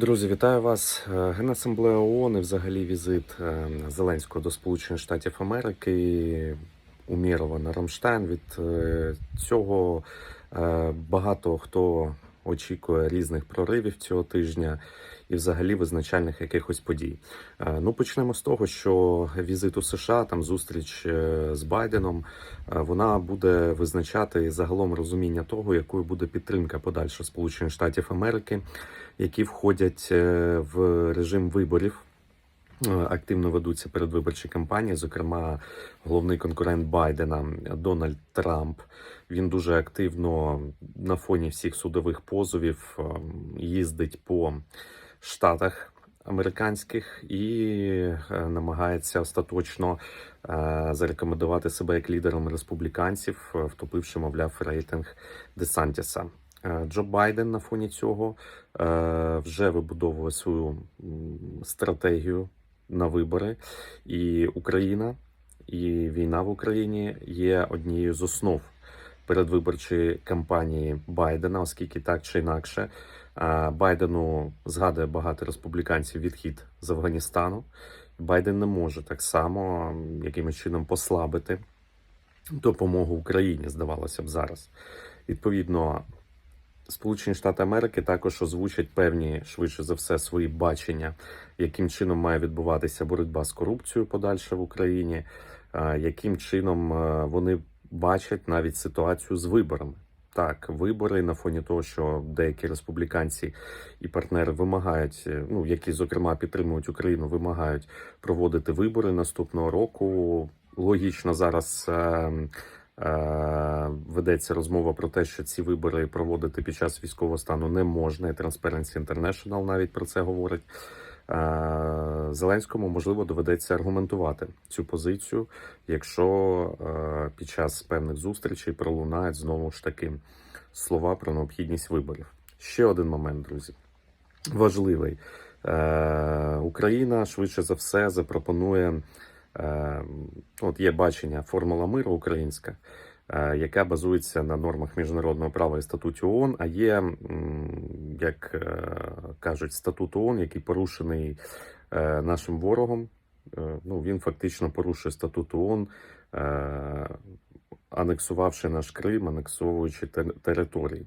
Друзі, вітаю вас. Е, Генасамблея ООН і взагалі візит е, Зеленського до Сполучених Штатів Америки Умірова на Рамштайн. Від е, цього багато хто очікує різних проривів цього тижня і взагалі визначальних якихось подій. Ну, почнемо з того, що візит у США, там зустріч е, з Байденом, е, вона буде визначати загалом розуміння того, якою буде підтримка подальша Сполучених Штатів Америки які входять е, в режим виборів. Е, Активно ведуться передвиборчі кампанії. Зокрема, головний конкурент Байдена Дональд Трамп. Він дуже активно на фоні всіх судових позовів е, їздить по штатах американських і е, намагається остаточно зарекомендувати себе як лідером республіканців, втопивши, мовляв, рейтинг Десантіса. Джо Байден на фоні цього вже вибудовує свою стратегію на вибори, і Україна і війна в Україні є однією з основ передвиборчої кампанії Байдена, оскільки так чи інакше Байдену згадує багато республіканців відхід з Афганістану. Байден не може так само якимось чином послабити допомогу Україні, здавалося б, зараз. Відповідно, Сполучені Штати Америки також озвучать певні, швидше за все, свої бачення, яким чином має відбуватися боротьба з корупцією подальше в Україні, яким чином вони бачать навіть ситуацію з виборами. Так, вибори на фоні того, що деякі республіканці і партнери вимагають, е, ну які зокрема підтримують Україну, вимагають проводити вибори наступного року. Логічно зараз е, е, ведеться розмова про те, що ці вибори проводити під час військового стану не можна. І Transparency International навіть про це говорить. Е, Зеленському можливо доведеться аргументувати цю позицію, якщо е, під час певних зустрічей пролунають знову ж таки слова про необхідність виборів. Ще один момент, друзі, важливий. Е, Україна швидше за все запропонує. Е, От є бачення формула миру українська, е, яка базується на нормах міжнародного права і статуті ООН, а є, як е, кажуть, статут ООН, який порушений нашим ворогом. Ну, він фактично порушує статут ООН, анексувавши наш Крим, анексовуючи те- території.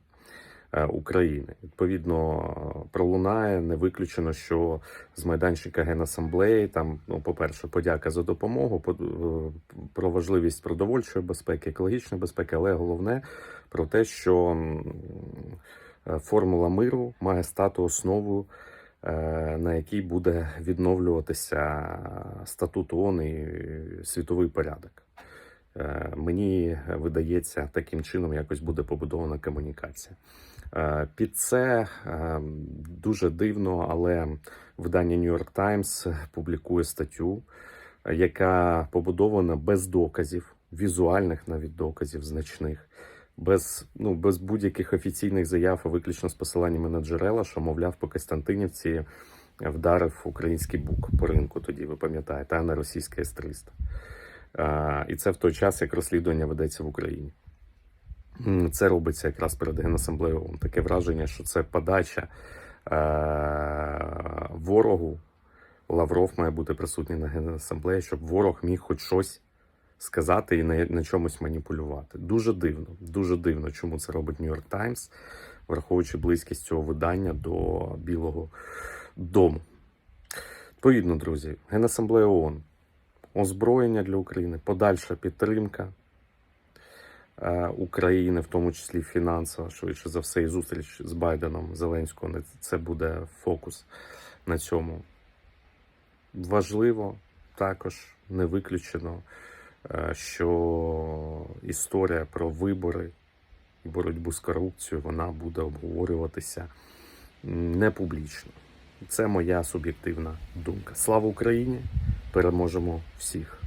Е, України відповідно пролунає не виключено, що з майданчика Генасамблеї там, ну, по-перше, подяка за допомогу, по- е, про важливість продовольчої безпеки, екологічної безпеки, але головне про те, що е, формула миру має стати основою, е, на якій буде відновлюватися статут ООН і світовий порядок. Е, Мені видається, таким чином якось буде побудована комунікація. Е, Під це е, дуже дивно, але видання New York Times публікує статтю, е, яка побудована без доказів, візуальних навіть доказів значних, без, ну, без будь-яких офіційних заяв, а виключно з посиланнями на джерела, що, мовляв, по Костянтинівці вдарив український бук по ринку тоді, ви пам'ятаєте, а не російське С-300. І це в той час, як розслідування ведеться в Україні. Це робиться якраз перед Генасамблеєю. Таке враження, що це подача е- ворогу. Лавров має бути присутній на Генасамблеї, щоб ворог міг хоч щось сказати і на, на чомусь маніпулювати. Дуже дивно, дуже дивно, чому це робить Нью-Йорк Таймс, враховуючи близькість цього видання до Білого Дому. Відповідно, друзі, Генасамблея ООН, озброєння для України, подальша підтримка е, України, в тому числі фінансова, швидше за все, і зустріч з Байденом Зеленського. Це буде фокус на цьому. Важливо також не виключено, е, що історія про вибори і боротьбу з корупцією вона буде обговорюватися не публічно. Це моя суб'єктивна думка. Слава Україні! Переможемо всіх!